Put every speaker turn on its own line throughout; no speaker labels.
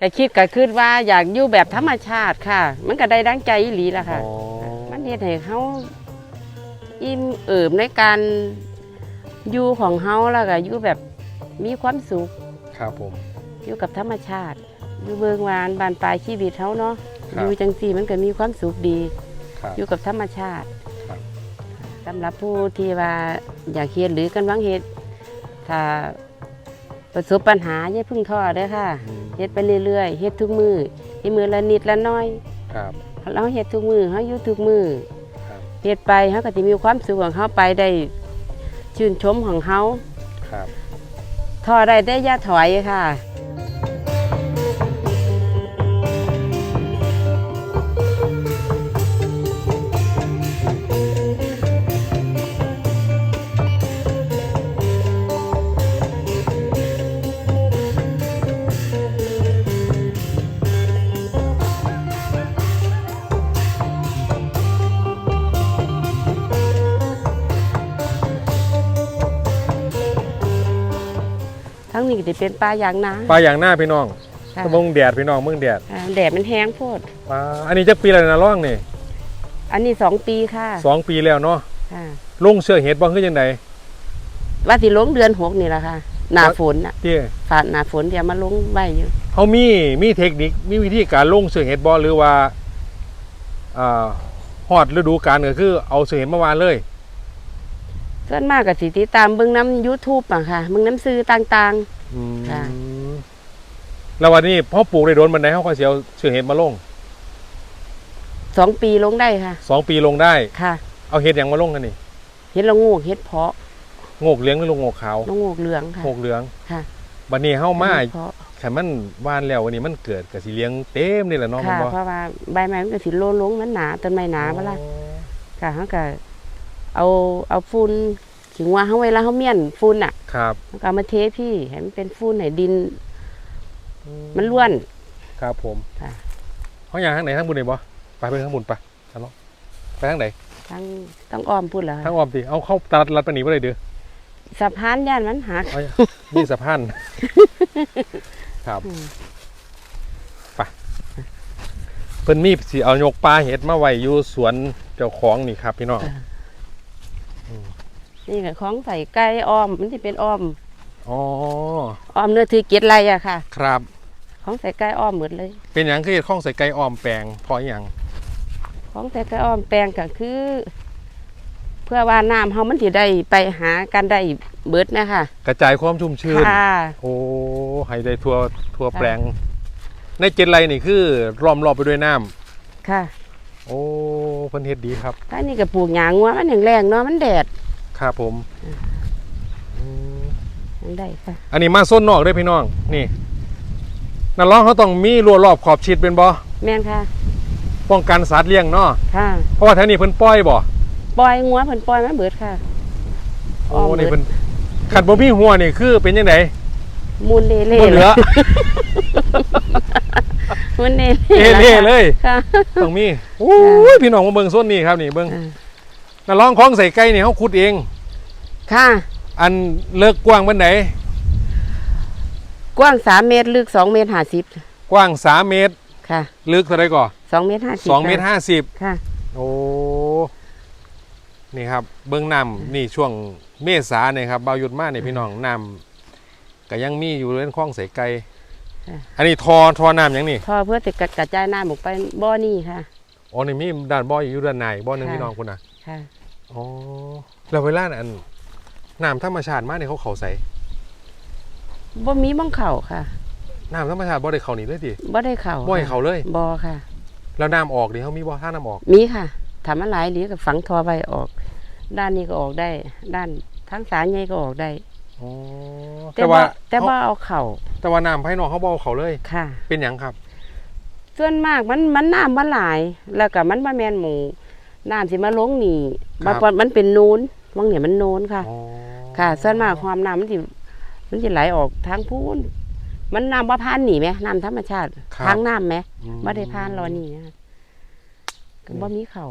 ก็คิดก็คิดว่าอยากอยู่แบบธรรมชาติค่ะ มันก็ได้ดังใจอีหลีละค่ะ
อ๋อ
มันเฮ็ดให้เขาอิ่มเอิบในการอยู่ของเฮาแล้วก็อยู่แบบมีความสุข
ครับผม
อยู่กับธรรมชาติ อยู่เบิงวานบานปลายชีวิตเฮาเนาะ
ครับ
อยู่จังซี่มันก็มีความสุขดี
ครับ
อยู่กับธรรมชาติ
ครับ
สำหรับผู้ที่ว่าอยากเฮ็ดหรือกันวังเฮ็ดถ้า ประสบปัญหาอย่าเพึ่งท้อเด้อค่ะ
อืม
เฮ็ดไปเรื่อยๆเฮ็ดทุกมือเฮ็ดมือละนิดละน้อย
ครับ
เราเฮ็ดทุกมือเฮาอยู่ทุกมือ
ครับ
เฮ็ดไปเฮาก็สิมีความสุขของเฮาไปได้ชื่นชมของเฮา
ครับ
ท้อได้แต่อย่าถอยค่ะ นี้ก็สิเป็นปลายางนา
ปลาอย่างหน้าพี่น้อง
ค่ะ
เมึงแดดพี่น้องเมึงแดด
อ่าแดดมันแห้งโพด
ปลาอันนี้จะปีอะไรนะร่องนี่
อันนี้สองปีค่ะ
สองปีแล้วเนาะ
ค่ะ
ลงเสื้อเห็ดบ้างคือยังไง
ว่าสิลงเดือนหกนี่แหละค่ะ หน้าฝนอะ
ที่
ฝาดหน้าฝนเดี๋ยวมาลงใบอยู่
เขามีมีเทคนิคมีวิธีการลงเสื้อเห็ดบอหรือว่าอ่าฮอดฤดูกาลก็คือเอาเสื้อเห็ดมาวานเลย
ส่วนมากก็สิติดตามเบิ่งน้ำ YouTube อะค่ะเบิ่งน้ำซื้อต่าง
อืม
ค่ะ
แล้ววันนี้พ่อปลูกได้โดนบันไดเขาก็เสียวเสื้อเห็ดมาลง
ๆสองปีลงได้ค่ะ
สองปีลงได้
ค่ะ
เอาเห็ดอย่างมาลงกันนี่
เฮ็ดละโงูกเฮ็ดเพาะ
โงกเหลี้ยงหรือลงโงกขาว
ละโงูกเหลืองค่ะ
โงกเหลือง
ค่ะ
บันนี้เฮามา
เพาะ
แค่มันวานแล้ววันนี้มันเกิดกับสีเลี้ยงเต็มนี่แหละเนาะมัน
ค่ะ
บ่
เพราะว่าใบไม้มันก็สิโลลงมันหนาต้นไม้หนาบ่ล่ะ
อ๋อ
ค่ะเฮาก็เอาเอาฝุ่น ถึงว่าเฮาเวลาเฮาเมียนฝุ่นอะ
ครับ
เฮาก็เอามาเทพี่ให้มันเป็นฝุ่นให้ดิน มันล้วน
ครับผม
ค่ะ
เขาอยากทางไหนทางบุญนี่บ่ไปไปทางบุญไปทางเนาะไปทางไหน
ทั้งต้องอ้อมพุ่นแล้ว
ทางอ้อมสิเอาเข้าตลาดรัดไปหนีบ่ได้เด้อ
สะพานย่านมันหัก
เอานี่สะพานครับ
อืม
ไปเพิ่นมีสิเอายกปลาเห็ดมาไว้อยู่สวนเจ้าของนี่ครับ พี่น้อง
นี่ก็ของใส่ไก่อ้อม มันสิเป็นอ้อม
อ๋อ
อ้อมเนื้อถือเกียรติไรอะค่ะ
ครับ
ของใส่ไก่อ้อมหมดเลย
เป็นหยังคือเฮ็ดข้องใส่ไก่อ้อมแปลงเพราะหยัง
ของใส่ไก่อ้อมแปลงก็คือ เพื่อว่าน้ำเฮามันสิได้ไปหากันได้เบิดนะคะ
กระจายความชุ่มชื้น
ค่ะ
โอ้ให้ได้ทั่วทั่วแปลง ในเจ็ดไรนี่คือล้อมรอบไปด้วยน้ำ
ค่ะ
โอ้เพิ่นเฮ็ดดีครับ
ถ้านี่ก็ปลูกหยางงัวมันแรงๆเนาะมันแดด
ครับผมอืม
ยังได้ค่ะ
อันนี้มาส้นนอกเด้วยพี่น้องนี่นักร้องเขาต้องมีรั้วรอบขอบชิดเป็นบ่
แม่นค่ะ
ป้องกันสัตว์เลี้ยงเนาะ
ค่ะ
เพราะว่าแถวนี้เพิ่นปล่อยบ่
ปล่อยงัวเพิ่นปล่อยมาเบิดค่ะ
โอ้
อ้อม
นี่
เบิ
เพิ่
ด
นขัดบ่มีหัวนี่คือเป็นจังได
มูลเล่ๆ
บ่เหลือ
มูลเล่
เล่ๆเลย
ค่ะ
ต้องมีโอ้ยพี่น้องมาเบิ่งส้นนี่ครับนี่เบิ่ง
อ่า
นั กร้องของใส่ไก่นี่เฮาขุดเอง
ค่ะ
อันเลิกกว้างปานใด
กว้าง3เมตรลึก2เมตร50
กว้าง3เมตร
ค่ะ
ลึกเท่าใดก่อ
2เมตร50
2เมตร50
ค่ะ
โอ้นี่ครับ เบื้องน้ำนี่ช่วงเมษาเนี่ยครับเบาหยุดมากเนี่ยพี่น้องน้ำก็ยังมีอยู่เล่นคลองใส่ไก่
ค่ะ
อันนี้ทอทอน้ำหยังนี่
ท่อเพื่อจะกระจายน้ำออกไปบ่อนี่ค่ะ
อ๋อนี่มีด้านบ่ออยู่ด้านในบ่อหนึง
ค่ะ
พี่น้องคุณนะ
ค่ะ
อ๋อแล้วเวลาอันน้ำธรรมชาติมากเนี่ยเขาเขาใส่
บ่มีบ้องเข่าค่ะ
น้ำธรรมชาติบ่ได้เขานี่เลยดิ
บ่ได้เข่า
บ่ให้เขาเลย
บ่ค่ะ
แล้วน้ำออกดิเขามีบ่ท่าน้ำออก
มีค่ะทำอะไรดีก็ฝังท่อไปออก ด้านนี้ก็ออกได้ ด้านทั้งสายใหญ่ก็ออกได้
อ๋อ
แต่
แต่
ว่า
ว่า
แต่ว่าเอาเข่า
แต่ว่าน้ำภายนอกเขาบ่เอาเขาเลย
ค่ะ
เป็นหยังครับ
ส่วนมากมันมันน้ำมันหลาย แล้วก็มันบ่แม่นหมู น้ำสิมาลงนี่
ครับ
บางวันมันเป็นนูนบางเนี่ยมันนูนค่ะ
อ๋อ
ค่ะส่วนมากความน้ำมันสิมันสิไหลออกทางพูนมันน้ำบ่ผ่านหนีไหมน้ำธรรมชาติ
ครับ
ทางน้ำไหม
อืม
บ่ได้ผ่านรอนี่นะก็บ่มีเขา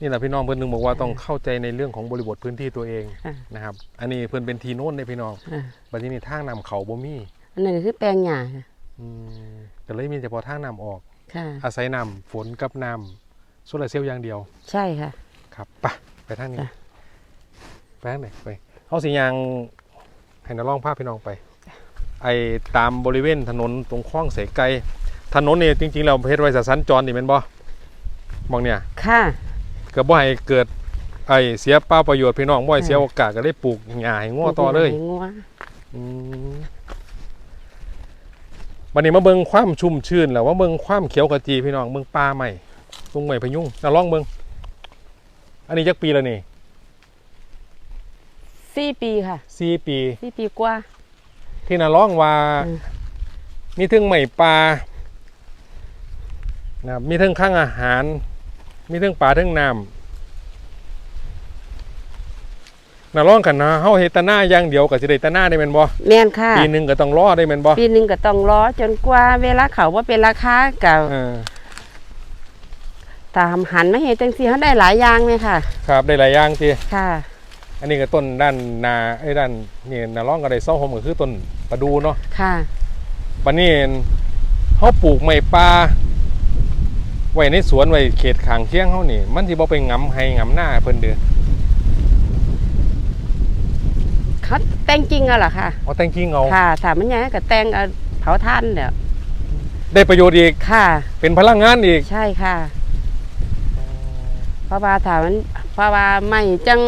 นี่แหละพี่น้องเพื่อนหนึงบอกว่าต้องเข้าใจในเรื่องของบริบทพื้นที่ตัวเอง
ค่ะ
นะครับ อันนี้เพื่อนเป็นทีโน่นเลยพี่น้อง
อ่า
บัดนี้นี่ทางนำเขาบ่มี
อันนั้นคือแปลงหญ้าค่ะ
อืมก็เลยมีเฉพาะทางน้ำออก
ค่ะ
อาศัยน้ำฝนกับน้ำ โซลาร์เซลล์อย่างเดียว
ใช่ค่ะ
ครับไปไปทางนี้
จ้ะ
ไปทางไหนไปเอาสิยางให้นาล่องภาพพี่น้องไป ไอตามบริเวณถนนตรงคลองเสไกลถนนนี่จริง ๆ เราเพชรไว้สสัญจรนี่เป็นบ่มองเนี่ย
ค่ะ
เกิดบ่ให้เกิดไอเสียเป้าประโยชน์พี่น้องบ่ให้เสียโอกาสก็ได้ปลูกหญ้าให้งัวต่อเลย
ให้งัว
อืมวันนี้มาเบิ่งความชุ่มชื่นแล้วว่าเบิ่งความเขียวขจีพี่น้องเบิ่งป่าใหม่ ตรงใหม่พะยุงน่าลองเบิ่งอันนี้จักปีแล้วนี่
สี่ปีค่ะ
สี่ปี
สี่ปีกว่า
ที่น่าลองว่า
อืม
มีถึงใหม่ป่านะครับมีถึงข้างอาหาร มีถึงป่าถึงน้ำน่าลองกันนะเฮาเฮ็ดแตะหน้าอย่างเดียวก็สิได้แตะหน้าได้แม่นบ่
แม่นค่ะ
ปีหนึงก็ต้องรอได้แม่นบ่
ปีหนึงก็ต้องรอจนกว่าเวลาเขาว่าเป็นราคากับ
เออ
ตามหันมาเฮ็ดจังซี่เฮาได้หลายอย่างเลยค่ะ
ครับได้หลายอย่างที
ค่ะ
อันนี้ก็ต้นด้านนาไอ้ยด้านนี่นาร่องก็ได้เศร้าหมก็คือต้นประดูเนาะ
ค่ะ
ปันนี้เขาปลูกไม้ป่าไว้ในสวนไว้เขตขางเคียงเขานี่ มันสิบ่ไปงำให้งำหน้าเพิ่นเด้อ
เขาแต่งจริงอะเหรอค่ะ
เอาแต่งกิ่งเอา
ค่ะถ้ามันใหญ่ก็แต่งเอาเผาท่านเดี๋ยว
ได้ประโยชน์อีก
ค่ะ
เป็นพลังงานอีก
ใช่ค่ะ เพราะว่าถ้ามันเพราะว่าไม่จัง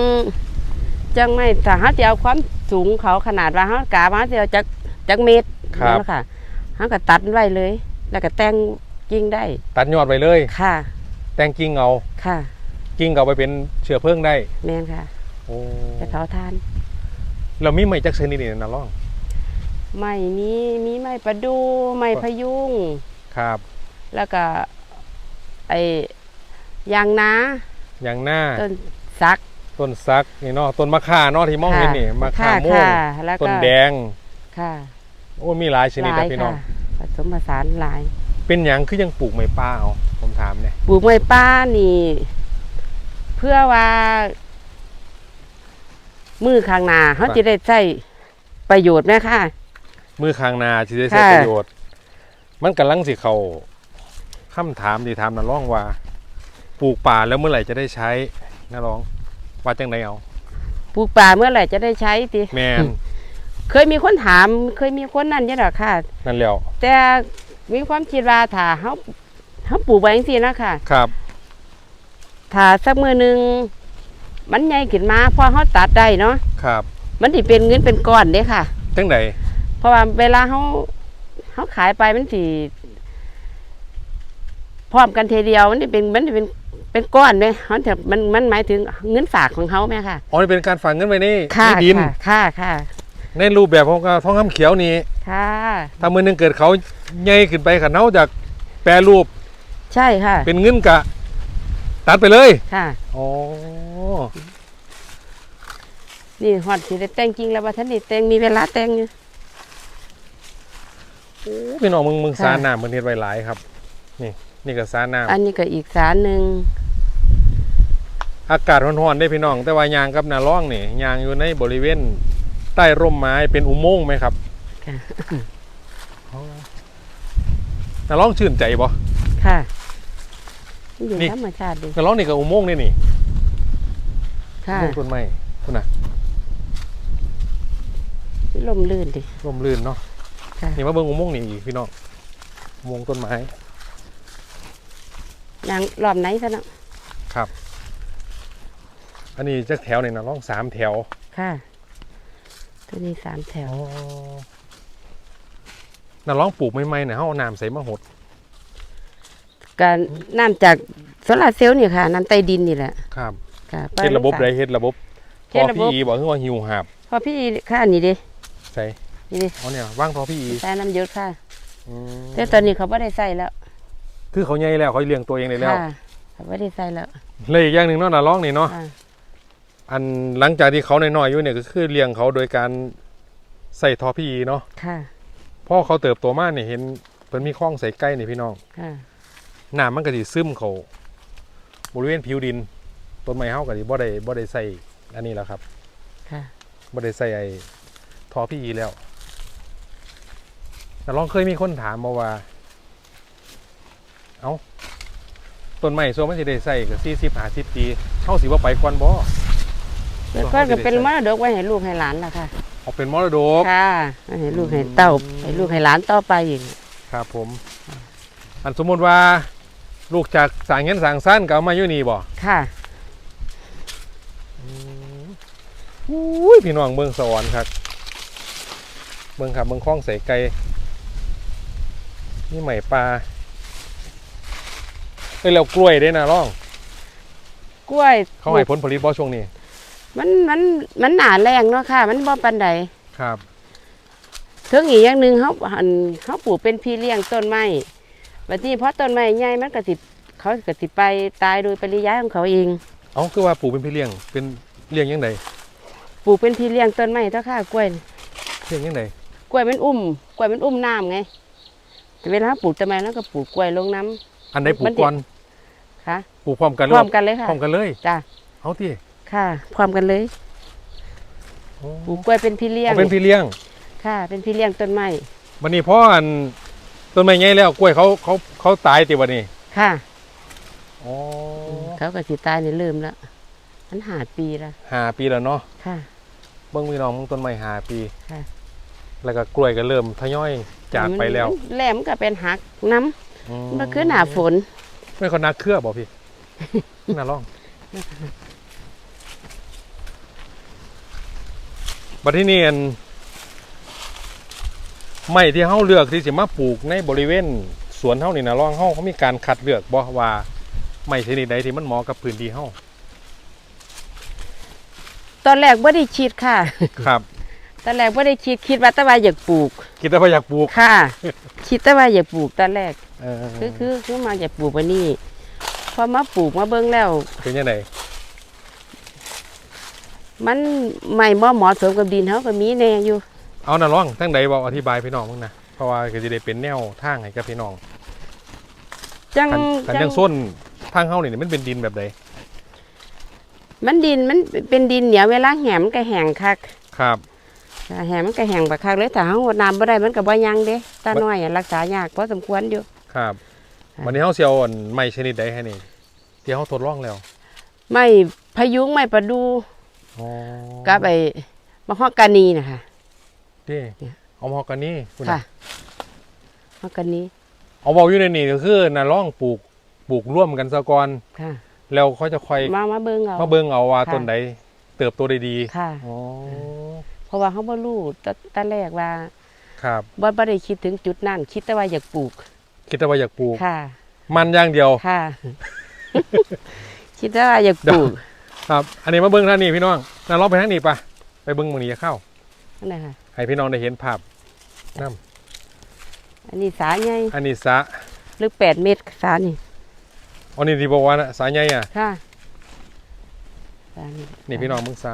จังไม่ถ้าเฮาจะเอาความสูงเขาขนาดว่าเฮากะว่าเฮาจะเอาจักจักเมตร
ครับ
นั่นแหละค่ะเฮาก็ตัดไว้เลย แล้วก็แต่งกิ่งได้
ตัดยอดไว้เลย
ค่ะ
แต่งกิ่งเอา
ค่ะ
กิ่งเอาไปเป็นเชื้อเพลิงได้
แม่นค่ะ
โอ้
จะเผาทาน
เรามีไม้จักชนิดนี่นาร่อง
ไม่มีมีไม้ประดู ไม้พะยุง
ครับ
แล้วก็ไอ้ ยางนา
อย่างหน้า
ต้นสัก
ต้นซักนี่เนาะต้นมะข่าเนาะที่มองเห็นนี่มะข่าม่วง
ค่ะแล้ว
ต้
ก็
นแดง
ค่ะ
โอ้มีหลายชนิด
ห
นะ
ลาย
พี่น้อ
ค่ะ
ง
ผสมผสานหลาย
เป็นหยังคือยังปลูกไม้ป่าเอาผมถามเนี่ย
ปลูกไม้ป้านี่ เพื่อว่า มือข้างหน้าเขาจะได้ใช้ประโยชน์ไหมค่ะ
มือข้างนาที่ได้ใช้
ค่ะ
ประโยชน์ มันกำลังสิเขาคำถามที่ถามนะร้องว่า ปลูกป่าแล้วเมื่อไหร่จะได้ใช้นะร้องว่าจังไดเอา
ปลูกป่าเมื่อไหร่จะได้ใช้ติ
แมน
เคยมีคนถาม เคยมีคนนั่นอยังหรอกค่ะ
นั่นแล้ว
แต่มีความคิดว่าถ้าเขาเขาปลูกไว้จังซี่นะค่ะ
ครับ
ถ้าสักมือหนึ่งมันใหญ่ขึ้นมาพอเขาตัดได้เนาะ
ครับ
มันสิเป็นเงินเป็นก้อนเด้ค่ะ
จังได
เพราะว่าเวลาเขาเขาขายไปมันสิพร้อมกันทีเดียวมันสิเป็นมันสิเป็น เป็นก้อนไหมเขาจะมันมันหมายถึงเงินฝากของเขาไหมค่ะ
อ๋อนี่เป็นการฝังเงินไว้ใน
ค่ะ
ในดิน
ค่ะค่ะค่ะ
ในรูปแบบของการท้องคำเขียวนี่
ค่ะ
ถ้ามือหนึงเกิดเขาใหญ่ขึ้นไปขันเนาจากแปรรูป
ใช่ค่ะ
เป็นเงินกะ ตัดไปเลย
ค่ะ
อ๋อ
นี่ฮอดสิได้แต่งจริงแล้วว่าท่านนี่แต่งมีเวลาแต่งอยู่
พี่น้องมึงมึง
ค่ะ
สาน้ำมันเฮ็ดไว้หลายครับ นี่ นี่ก็สาน้ำ
อันนี้ก็อีกสารหนึ่ง
อากาศร้อนๆได้พี่น้อง แต่ว่ายางกับนาล่องนี่ยางอยู่ในบริเวณใต้ร่มไม้เป็นอุโมงค์ไหมครับ
ค่ะ
นาล่องชื่นใจบ่
ค่ะนี่อยู่
นี่
ธรรมชาติดี
นาล่องนี่ก็อุโมงค์นี่นี่
ค่ะ
อุโมงค์ต้นไม้คุณน่ะ
ลมลื่นดิ
ร่มรื่นเนาะ
ค่ะ
นี่มาเบิ่งอุโมงค์นี่อีกพี่น้องอุโมงค์ต้นไม้
ยางรอบไหนซะเนาะ
ครับ อันนี้จักแถวนี่นาล่องสามแถว
ค่ะ ตัวนี้สามแถว
นาล่องปลูกใหม่ๆเนี่ยเฮาเอาน้ำใส่มาหด
การน้ำจากโซลาร์เซลล์นี่ค่ะน้ำใต้ดินนี่แหละ
ครับ
ค่ะ
เฮ็ดระบบใดเฮ็ดระบบ
เฮ็
ท
ด
อ
ระบบ
พี่อีบอกคือว่าหิวหาบ
พอพี่ค่ะนี่ดิ
ใส่
นี่ดิ
เอาเนี่ยว่างทอพี่อี
ใส่น้ำหยดค่ะ
อืม
แต่ตอนนี้เขาไม่ได้ใส่แล้ว
คือเขาใหญ่แล้วเขาเลี้ยงตัวเองได้แล้ว
ค่ะเขาไม่ได้ใส่แล้ว
เลยอีกอย่างหนึ่งเนาะนาร้องนี่เนาะ
ค่ะ
อันหลังจากที่เขาน้อยๆอยู่เนี่ยก็คือเลี้ยงเขาโดยการใส่ทอพี่เนาะ
ค่ะ
พ่อเขาเติบโตมากเนี่ยเห็นเพิ่นมีคลองใส่ใกล้นี่พี่น้อง
ค่ะ
น้ำมันก็สิซึมเขาบริเวณผิวดิน ต้นไม้เฮาก็สิบ่ได้บ่ได้ใส่อันนี้แล้วครับ
ค่ะ
บ่ได้ใส่ไอ้ทอพี่แล้วแต่ลองเคยมีคนถามมาว่าเอา ต้นไม้ส่วนมันสิได้ใส่ก็สี่สิบห้าสิบปีเท่าสิว่าไปก่อนบ่
แล้วก็ก็เป็นมรดกไว้ให้ลูกให้หลานล่ะค่ะ
เอาเป็นมรดก
ค่ะไว้ให้ลูกให้เต้าให้ลูกให้หลานต่อไปอีก
ครับผม อันสมมติว่า ลูกจากสางเงินสางสั้นก็เอามาอยู่นี่บ่
ค่ะ
อุ้ยพี่น้องเมืองสวรรค์ครับเมืองขับเมืองคลองใส่ไก่นี่ใหม่ปลาเอ้ยแล้วกล้วยด้วยนะร่อง
กล้วย
เขาให้ผลผลิตบ่ช่วงนี้
มันมันมันหนาแรงเนาะค่ะ มันบ่ปานใด
ครับ
ถึงอีกอย่างหนึ่งเขาหันเขาปลูกเป็นพี่เลี้ยงต้นไม้บัดนี้เพราะต้นไม้ใหญ่มันก็สิเขาก็สิไปตายโดยปริยายของเขาเอง
เอาคือว่าปลูกเป็นพี่เลี้ยงเป็นเลี้ยงยังไง
ปลูกเป็นพี่เลี้ยงต้นไม้เท่าค่ะกล้วย
เลี้ยงยังไง
กล้วยมันอุ้มกล้วยมันอุ้มน้ำไงแต่เวลาปลูกต้นไม้แล้วก็ปลูกกล้วยลงน้
อันใดปลู
มั
ก
นเด็ด
ก่อนำ
ค่ะ
ปลูกพร้อมกัน
พร้อมกันเลยค่ะ
พร้อมกันเลย
จ้ะ
เอาที่
ค่ะ พร้อมกันเลยปลูกกล้วยเป็นพี่เลี้ยง
เอาเป็นพี่เลี้ยง
ค่ะ เป็นพี่เลี้ยงต้นไม้
วันนี้พ่ออันต้นไม้ใหญ่แล้วกล้วยเขาเขาเขาตายติวันนี้
ค่ะ
อ๋อ
เขาก็สิตายในเริ่มแล้วมันหาปีแล้ว
ห้าปีแล้วเนาะ
ค่ะ
เบิ้งพี่น้องมึงต้นไม้ห้าปี
ค่ะ
แล้วก็กล้วยก็เริ่มทยอยจากไปแล้ว
มันแหลมนก็เป็นหักน้ำมันคือหนาฝน
ไม่คนนักเครือบอกพี่ น่าลองบัดที่นี่อันไม้ที่เฮาเลือกที่สิมาปลูกในบริเวณสวนเฮานี่นะลองเฮาเขามีการคัดเลือกบ่ว่าไม้ชนิดใดที่มันเหมาะกับพื้นที่เฮา
ตอนแรกว่าได้คิดค่ะ
ครับ
ตอนแรกว่าได้คิดคิดว่าแตะวาอยากปลูก
คิดว่าอยากปลูก
ค่ะ คิดแต่ว่าอยากปลูกตอนแรก
เออ
คือคือคือมาอยากปลูกวันนี้พอมาปลูกมาเบิ่งแล้ว
เป็นยังไง
มันไม่บ่เหมาะสมกับดินเขาก็มีแน่อยู่
เอาน่ะลองทั้งใดบอกอธิบายพี่น้องมึงนะเพราะว่าก็จะได้เป็นแนวทางให้กับพี่น้อง
จัง
กันกัน
จั
ยังส้นทางเฮานี่มันเป็นดินแบบใด
มันดินมันเป็นดินเหนียวเวลาแหมมันก็แห้งคัก
ครับ
ถ้า แหมมันก็แห้งบักคักเลยถ้าเฮาหดน้ำบ่ได้มันก็บ่ยังเด้ตาน้อยอะรักษายากพอสมควรอยู่
ครับ
ค่ะ
วันนี้เฮาสิเอาอันไม้ชนิดใดให้นี่ที่เฮาทดลองแล้ว
ไม่พยุงไม่ประดู
อ๋อ
กับไอ้มะฮอกกานีนะคะ
นี่
เนี่ย
เอามากันนี่คุณ
ค่ะ
น่ะ
มะฮอกกานี
เอาเว้าอยู่ในนี่ก็คือน่ะลองปลูกปลูกร่วมกันซะก่อน
ค่ะ
แล้วเขาจะค่อย
มามาเบิ่งเอา
มาเบิ่งเอาว่า
ค่ะ
ต้นใดเติบโตได้ดี
ค่ะ
อ๋อ
เพราะว่าเขาบ่รู้แตตอนแรกว่า
ครับ
บ่บ่ได้คิดถึงจุดนั้น คิดแต่ว่าอยากปลูก
คิดแต่ว่าอยากปลูก
ค่ะ
มันอย่างเดียว
ค่ะ คิดแต่ว่าอยากปลูก
ครับ อันนี้มาเบิ่งท่านนี่พี่น้องน่ะลองไปทางนี้ปะไปเบิ่งมื้อนี้จะเข้า
นั่นแหละค่ะ
ให้พี่น้องได้เห็นภาพ
อันนี้สาใหญ่
อันนี้สระ
ลึก8เมตรสานี่
อันนี้ที่บอกว่าน่ะสายใหญ่อะ
ค่ะสานี่
นี่พี่น้องมึงสร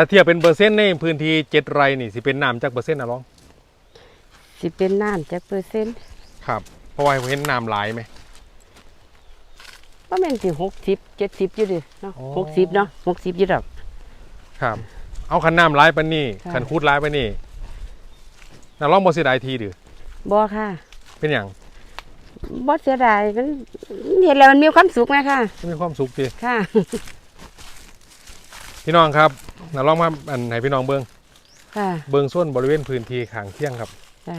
ะแต่เทียบเป็นเปอร์เซ็นต์ในพื้นที่เจ็ดไร่นี่สิเป็นน้ำจากเปอร์เซ็นต์นะร้อง
สิเป็นน้ำจักเปอร์เซ็นต์
ครับเพราะว่าเห็นน้ำหลายไหม
บ่แม่นสิ60 70อยู่ดิเนาะ
อ๋อ
60เนาะ60อยู่ดอก
ครับ เอาขันน้ำหลายปานนี่
ค่ะ
ขันคูดหลายปานนี่น่าร้องบ่เสียดายทีดือ
บ่ค่ะ
เป็นอย่าง
บ่เสียดายมันเห็นแล้วมันมีความสุขไหมค่ะ
มีความสุขดี
ค่ะ
พี่น้องครับ น่าร้องมาอันให้พี่น้องเบิ่ง
ค่ะ
เบิ่งส่วนบริเวณพื้นที่ข้างเที่ยงครับ
จ้า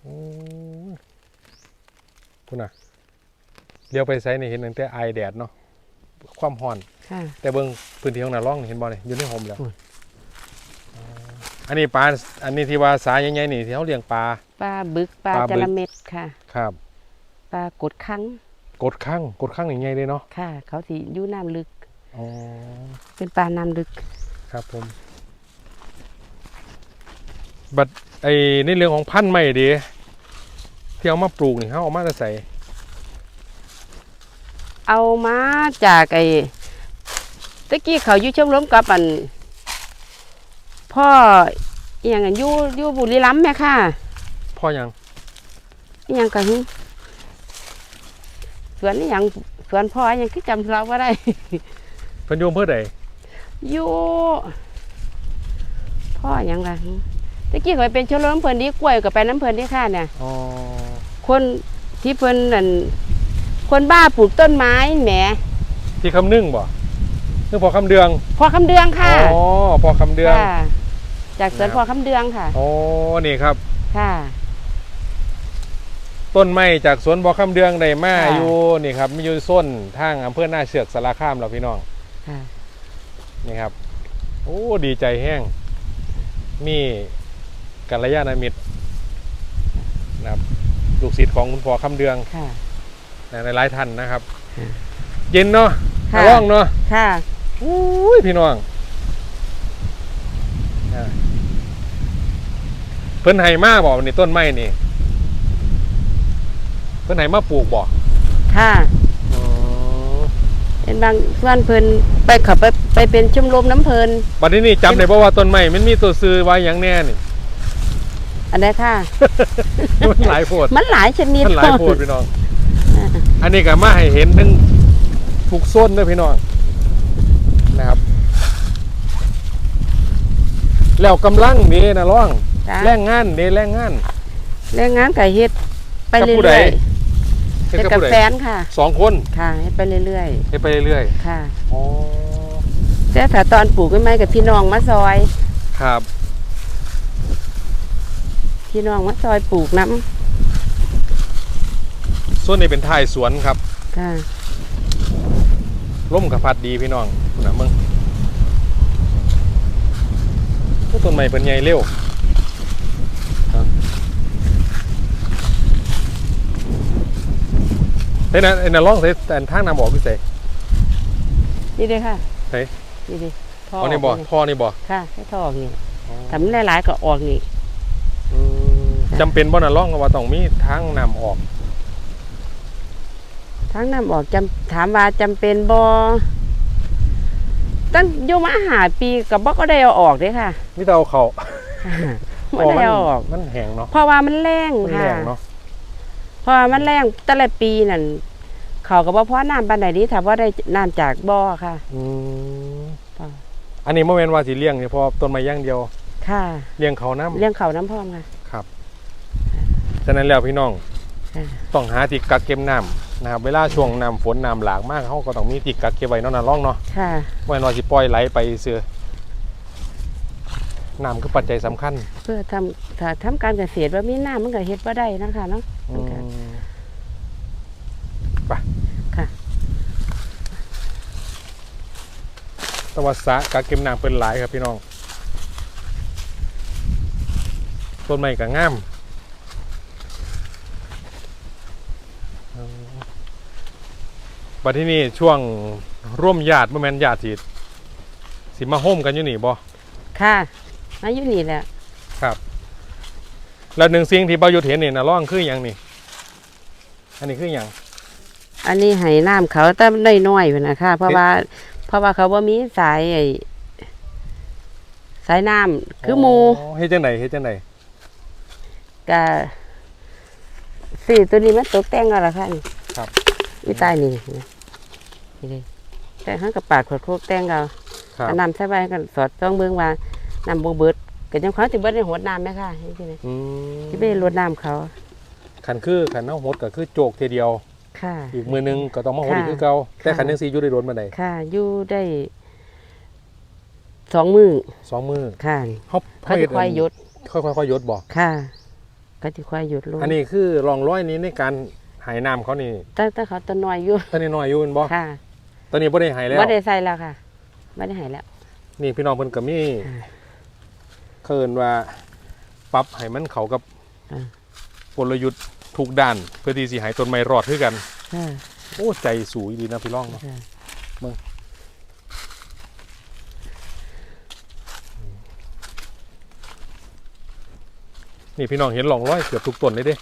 โอ้ยคุณน่ะเลี้ยวไปไซนี่เห็นตั้งแต่ไอแดดเนาะความร้อน
ค่ะ
แต่เบิ่งพื้นที่ของนาร่องนี่เห็นบ่เนี่ยอยู่ในโฮมแล้ว
อุ้ย
อ๋ออันนี้ปลา อันนี้ที่ว่าสายใหญ่ๆนี่ที่เขาเลี้ยงปลา
ปลาบึกปลา
ปลาบึก
จระเม็ดค่ะ
ครับ
ปลากดคัง
กดข้างกดข้างนี่ใหญ่เลยเนาะ
ค่ะ เขาสิอยู่น้ำลึก
อ๋อ
เป็นปลาน้ำลึก
ครับผม บัดไอ้ในเรื่องของพันธุ์ไม้ดีที่เอามาปลูกนี่เขาเอามาจะใส่
เอามาจากไอ้ตะกี้เขาอยู่ชมรมกับอัน พ่ออหย่างอันอยู่อยู่บุรีรัมย์แม่ค่ะ
พ่อยัง
อหย่างกันสวนอหย่างสวนพ่ออหย่างคือจำเราว่าได้
เพิ่นโยมเพื่อใด
อยู่พ่อหยังล่ะตะกี้ข่อยเป็นชมรมน้ำเพลินดีกล้วยก็ไปน้ำเพลินดีค่ะเนี่ย
อ๋อ
คนที่เพิ่นนั่นคนบ้าปลูกต้นไม้แหม
ที่คำนึ่งบ่คือพอคำเดือง
พอคำเดืองค่ะ
อ๋อพอคำเดือง
ค่ะจากสวน
นะครับ
พอคำเดืองค่ะ
อ๋อนี่ครับ
ค่ะ
ต้นไม้จากสวนบ่อคำเดืองได้มา
ค่ะ
อยู่นี่ครับมีอยู่ส้นทางอำเภอหน้าเชือกสารคามเราพี่น้อง
ค่ะ
นี่ครับ โอ้ดีใจแห้งมีกัลยาณมิตรนะครับลูกศิษย์ของคุณพ่อคำเดือง
ค่ะ
นะในหลายท่านนะครับ
ค่ะ
เย็นเนาะ
ค่ะ
ร่องเนาะ
ค่ะ
อุ้ยพี่น้องอ่าเพิ่นไห้มาบ่นี่ต้นไม้นี่ เพิ่นไห้มาปลูกบ่
ค่ะ
อ๋อ
เป็นบางส่วนเพิ่นไปเขับไปไปเป็นชมรมน้ำเพลิน
บัดนี้นี่จำได้บ่ว่าต้นไม้มันมีตัวซื้อไว้อย่างแน่นี่
อันนี้ค่ะ
มันหลายโพด
มันหลายชนิด
มันหลายโพดพี่น้อง อันนี้ก็มาให้เห็นทั้งทุกโซนเด้อพี่น้องนะครับ แล้วกำลังนี่นะร้อง
จ้ะ
แรงงานนี่แรงงาน
แรงงานก็เฮ็ดไป
กับ
เรื่
ผู้ใด
อย
เฮ็
ๆ
ด
เฮ็ด
กับ
กับ
ผู้ใด
แฟนค่ะ
สองคน
ค่ะเฮ็ดไปเรื่อย
เฮ็ดไปเรื่อย
ๆ ค่ะ
ๆอ๋อ
แต่ถ้าตอนปลูกใหม่ๆกับพี่น้องมาซอย
ครับ
พี่น้องมาซอยปลูกน้
ส่วนนี้เป็นท้ายสวนครับำ
ค่ะ
ร่มกับพัดดีพี่น้องนะมึงโอ้ต้นไม้เป็นใหญ่เร็วครับ เฮ้ยนะไอ้น่ะร้องใส่แต่ทางน้ำบอกพี่เสก
นี่เลยค่ะ
เฮ้ย
นี่ดิท่อ
อ๋อนี่บ่
ก
ท่อนี่บ่
ค่ะให้ท่อออกนี่ทำหลายๆก็ออกนี่
อืมจำเป็นบ่น่ะร้องก็ว่าต้องมีทางน้ำออก
ทั้งน้ำออกจำถามว่าจำเป็นบ่ตั้งอยู่มาหาปีกับบ่ก็ได้เอาออกเด้ค่ะ
มิแต่เอาเขา
บ่ได้เอาออก
มันแห้งเนาะ
เพราะว่ามันแรง
มัน
ค่ะ
แห้งเนาะ
เพราะว่ามันแรงแต่ละปีนั่นเขาก็บ่พอน้ำปานใดดีถ้าว่าได้น้ำจากบ่อค่ะ
อืม
ค่ะ
อันนี้บ่แม่นว่าสิเลี้ยงเฉพาะต้นไม้อย่างเดียว
ค่ะ
เลี้ยงเขาน้ำ
เลี้ยงเขาน้ำพร้อมค่ะ
ครับฉะนั้นแล้วพี่น้อง
ค่ะ
ต้องหาที่กักเก็บน้ำนะครับเวลาช่วงน้ำฝนน้ำหลากมากเขาก็ต้องมีที่กักเก็บไว้เนาะนะร่องเนาะ
ค่ะ
ไว้นว่าสิปล่อยไหลไปเสือน้ำคือปัจจัยสำคัญ
เพื่อทำถ้าทำการเกษตรว่ามีน้ำมันก็เฮ็ดบ่ได้นะคะเนาะ
อืมไป
ค่ะ
แตวัสะกักเก็บน้ำเป็นหลายครับพี่น้อง ต้นไม้ก็งามอืมบัดที่นี่ช่วงร่วมญาติบ่แม่นญาติสิสิมาโฮมกันอยู่นี่บ่
ค่ะมาอยู่นี่แหละ
ครับ แล้วหนึ่งสิ่งที่ประยุทธ์เห็นนี่นะร่องคืออย่างนี่อันนี้คืออย่าง
อันนี้ให้น้ำเขาแต่น้อยๆพุ่นนะคะเพราะว่าเพราะว่าเขาบ่มีสายไอ้สายน้ำคือหมู
เฮ็ดจังไดเฮ็ดจังได
ก็สี่ตัวนี้มันตกแต่งเอาละค่ะนี่
ครับ
อีใต้นี่นี่นี่เลยแต่ห้างกับปาดขวดโคกแต่งเอา
ครับ
เอาน้ำใส่ไว้กันสอดต้องเบิ่งว่าน้ำบ่เบิด ก็จังเขาสิเบิดในหัวน้ำไหมค่ะนี่สิ
อืม
ที่ไปรดน้ำเขา
ขันคือขันเอาหดก็คือโจกทีเดียว
ค่ะ
อีกมือหนึงก็ต้องมาหดอีก
ค่ะ
คือเก่าแต่
ค่ะ
ขันยังซีอยู่ได้โดนมาได
ค่ะอยู่ได้สองมือ
สองมือ
ค่ะ
เขา
เขาจะค่อยหยด
ค่อยๆค่อยๆยศบอก
ค่ะก็จะค่อยหยุดลง
อันนี้คือรองร้อยนี้ในการหายน้ำเขานี่
ตั้งแต่เขาตัวน้อยอยู่
ตอนนี้น้อยอยู่แม่นบ่
ค่ะ
ตอนนี้บ่ได้หายแล้ว
ไม่ได้ใส่แล้วค่ะไม่ได้ใหายแล้ว
นี่พี่น้องเพิ่นก็มี
ค่ะ
เคินว่าปรับให้มันเข้ากับ
อ่า
กลยุทธ์ทุกด้าน เพื่อที่สิให้ต้นไม้รอดคือกัน
ค่ะ
โอ้ใจสูงดีนะพี่ร้องเนาะ
ค่ะ
นี่พี่น้องเห็นหล่องร้อยเกือบทุกต้นเลยเด้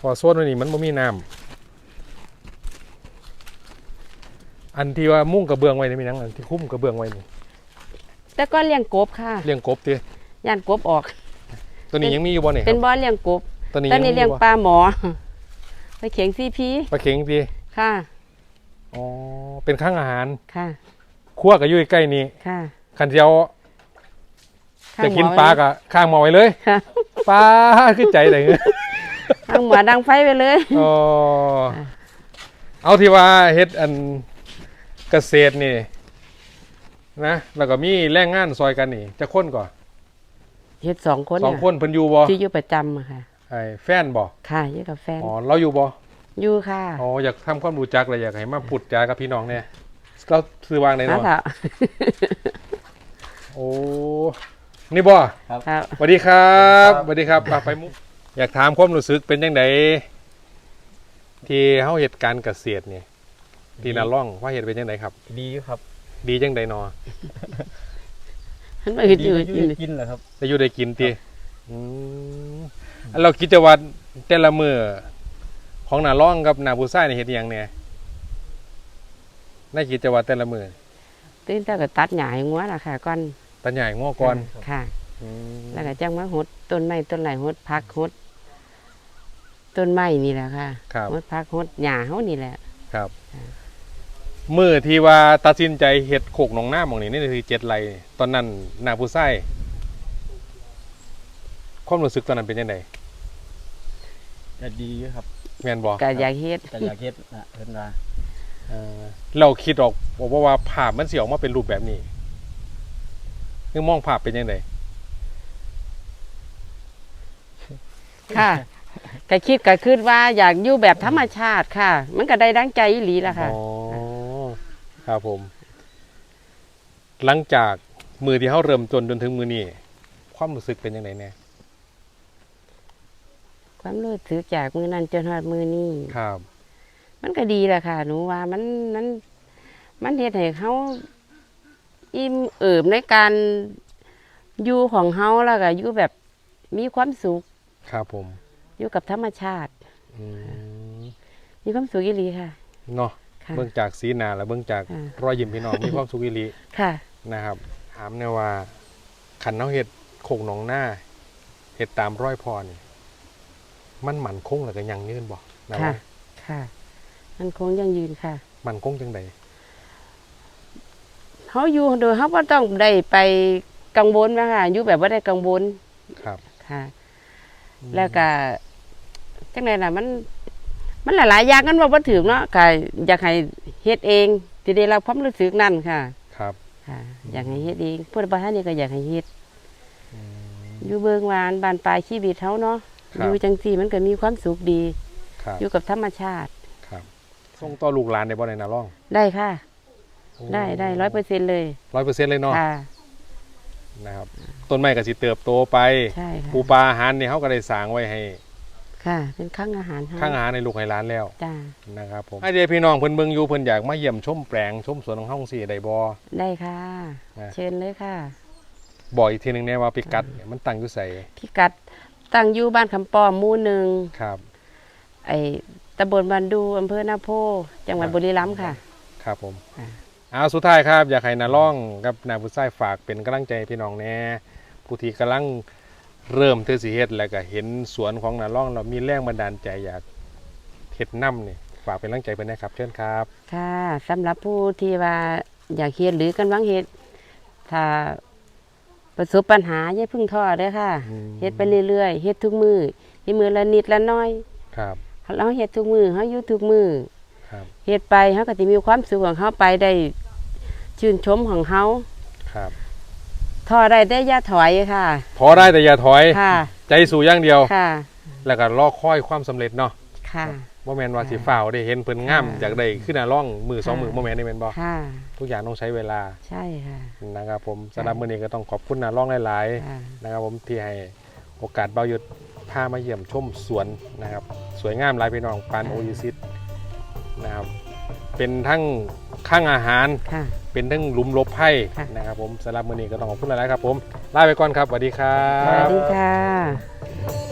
พอโซนไว้นี่มันบ่มีน้ำอันที่ว่ามุ่งกระเบื้องไว้นี่มีหยังอันที่คุ้มกระเบื้องไว้นี่
แต่ก็เลี้ยงกบค่ะ
เลี้ยงกบติ
ย่านกบออก
ตัวนี้ยังมีอยู่บ่เนี่ยค
เป็
รั
น
บ
บ่อเลี้ยงกบ
ตัวนี้
ตอนนี้
มี
เลี้ยง
บ่
ปลาหมอไปเขียงซีพี
ปลาเข็งติ
ค่ะ
อ๋อ เป็นข้างอาหาร
ค่ะ
ครัวก็อยู่ใกล้ๆนี่
ค่ะ
คันสิเจียว
ข้าง
จะกิน
หม้อ
ปลาก็ข้างหมอไว้เลย
ค่ะ
ปลาขึ้นใจเลย
ข้างหมอดังไฟไปเลย
อ๋อ เอาที่ว่าเฮ็ดอันเกษตรนี่ นะแล้วก็มีแรงงานซอยกันนี่จะคนก่อน
เฮ็ดสองคน
สอง
น่ะ
คนเพิ่นอยู่บ่
ที่อยู่ประจำอะค่ะ
ไอ้แฟนบ่
ค่ะอยู่กับแฟน
อ๋อเราอยู่บ่
อยู่ค่ะ
อ๋ออยากทำความรู้จักเลยอยากให้มาพูดจากับพี่น้องเนี่ยเราซื้อวางไหน
นะ
เนาะ
ค่ะ
โอ้นี่บ่
ครับ
สวัสดีครับสวัสดีครับอะไปมุกอยากถามความรู้สึกเป็นยังไงที่เฮาเหตุการณ์เกษตรเนี่ยที่นาล่องว่าเหตุเป็นยังไงครับ
ดีอยู่ครับ
ดีจังไดเนอ
มันมาอึด
ดี
อยู่
ก็
กิน
ได้กินเหรอครับ
ได้อยู่ได้กินติอืมอันเราคิดจะว่าแต่ละมือของนาล่องกับนาผู้ชายนี่เฮ็ดอิหยังเนี่ยในกิจวัตรแต่ละมือ
ตื่นแต่ก็ตัดหญ้าให้งัวล่ะค่ะก่อน
ตันใหญ่ง้อก่อน
ค่ะ
อืม
แล้วก็จังมาหดต้นไม้ต้นไหลหดพักหดต้นไม้นี่แหละค่ะ
ครับ
หดพักหดหญ้าเฮานี่แหละ
ครับ มือที่ว่าตัดสินใจเฮ็ดโคกหนองน้าหมองนี้นี่คือเจ็ดไรตอนนั้นนาผู้ชายความรู้สึกตอนนั้นเป็นยังไง
จะดีอยู่ครับ
แม่นบ่
ก็อยากเฮ็ด
แต่อยากเฮ็ดนะเพิ่นว่า
เออเราคิดออกบอกว่าภาพมันสิออกมาเป็นรูปแบบนี้คือมองภาพเป็นยังไง
ค่ะก็คิดก็คิดว่าอยากอยู่แบบธรรมชาติค่ะ มันก็ได้ดังใจอีหลีล่ะค่ะ
อ๋อ ครับผม หลังจากมือที่เขาเริ่มจนจนถึงมือนี้ความรู้สึกเป็นยังไงเนี่ย
ความรู้สึกจากมือนั้นจนฮอดมือนี้
ครับ
มันก็ดีแหละค่ะ หนูว่ามันมันมันเฮ็ดให้เขาอิ่มเอิบในการอยู่ของเฮาแล้วก็อยู่แบบมีความสุข
ครับผม
อยู่กับธรรมชาติ
อืม
มีความสุขอีหลีค่ะ
เนาะ
ค่ะ
เบื้องจากสีหนาและเบื้องจาก
อ่า
รอยยิ้มพี่น้องมีความสุขวิริ
ค่ะ
นะครับถามเนี่ยว่าขันเนาเห็ดโขงหนองหน้าเห็ดตามร้อยพอนี่มันหมันคงหรือกันยังยืนบ่นะ
ค่ะ
ว่า
ค่ะ มันคงยังยืนค่ะ
มันคงจังใด
เขาอยู่โดยเขาก็ต้องได้ไปกังวลนะคะอยู่แบบว่าได้กังวล
ครับ
ค่ะ แล้วก็จังไดล่ะมัน มันหลายๆอย่างกันว่าบ่ถึงเนาะก็อยากให้เฮ็ดเองสิได้รับความรู้สึกนั่นค่ะ
ครับ
ค่ะ อยากให้เฮ็ดเองพูดบ่ทันนี่ก็อยากให้เฮ็ดอยู่เบิ่งวานบานปลายชีวิตเฮาเนาะ
ครั
อบยู่จังซี่มันก็มีความสุขดี
ครับ
อยู่กับธรรมชาติ
ครับส่งต่อลูกหลานในบ่ในนาร่อง
ได้ค่ะ ได้ได้ร้อยเปอร์เซ็นต์เลย
ร้อยเปอร์เซ็นต์เลยเนาะ
ค่ะ
นะครับต้นไม้ก็สิเติบโตไป
ใช่ค่ะ
ปูปลาอาหารนี่เขาก็ได้สร้างไว้ให้
ค่ะ เป็นข้างอาหารให้
ข้างอาหารในลูกให้หลานแล้ว
จ้า
นะครับผมไอเดียพี่น้องเพิ่นเบิ่งอยู่เพิ่นอยากมาเยี่ยมชมแปลงชมสวนของเฮาจังซี่ได้บ่
ได้ค่ะ
นะ
เชิญเลยค่ะ
บอกอีกทีหนึงแน่ว่าพิกัดเนี่ยมันตั้งอยู่ไส
พิกัดตั้งอยู่บ้านคำป้อมหมู่หนึ่ง
ครับ
ไอ้ตำบลบันดูอำเภอนาโพ จังหวัด
ครับ
บุรีรัมย์ค่ะ
ครับผม
อ่า
เอาสุดท้ายครับ อยากให้นาล่องกับนาผู้ชายฝากเป็นกำลังใจให้พี่น้องแน่ผู้ที่กำลัง เริ่มเทสิเฮ็ดแล้วก็เห็นสวนของนาล่องเรามีแรงบันดาลใจอยากเฮ็ดนํนี่ฝากเป็นกำลังใจเพิ่นนะครับ เชิญครับ
ค่ะสำหรับผู้ที่ว่าอยากเฮ็ดหรือกำลังเฮ็ดถ้าประสบปัญหาอย่าเพึ่งท้อเด้อค่ะ
อืม
เฮ็ดไปเรื่อยๆเฮ็ดทุกมือเฮ็ดมือละนิดละน้อย
ครับ
เราเฮ็ดทุกมือเฮาอยู่ทุกมือ
ครับ
เฮ็ดไปเฮาก็สิมีความสุขของเฮาไปได้ชื่นชมของเฮา
ครับ
ท้อได้แต่อย่าถอยค่ะ
พอได้แต่อย่าถอย
ค่ะ
ใจสู่อย่างเดียว
ค่ะ
แล้วก็รอคอยความสำเร็จเนาะ
ค่ะ
บ่แม่นว่าสิฟ้าวได้เห็นเพิ่นงาม
ค่ะ
จากได้ขึ้นหน้าร่องมือสอง
ค่ะ
มือบ่แม่นได้แม่นบ่
ค่ะ
ทุกอย่างต้องใช้เวลา
ใช่ค่ะ
นะครับผมสำหรับมื้อนี้ก็ต้องขอบคุณหน้าร่องหลาย
ค่ะ
ๆนะครับผมที่ให้โอกาสเบาหยุดพามาเยี่ยมชมสวนนะครับ สวยงามหลายพี่น้องปานโอยูซิตนะครับ เป็นทั้งข้างอาหาร
ค่ะ
เป็นทั้งหลุมหลบภัย
ค่ะ
นะครับผมสำหรับมื้อนี้ก็ต้องขอบคุณหลายๆครับผมลาไปก่อนครับสวัสดีครั
สวัส
บ
ดีค่ะ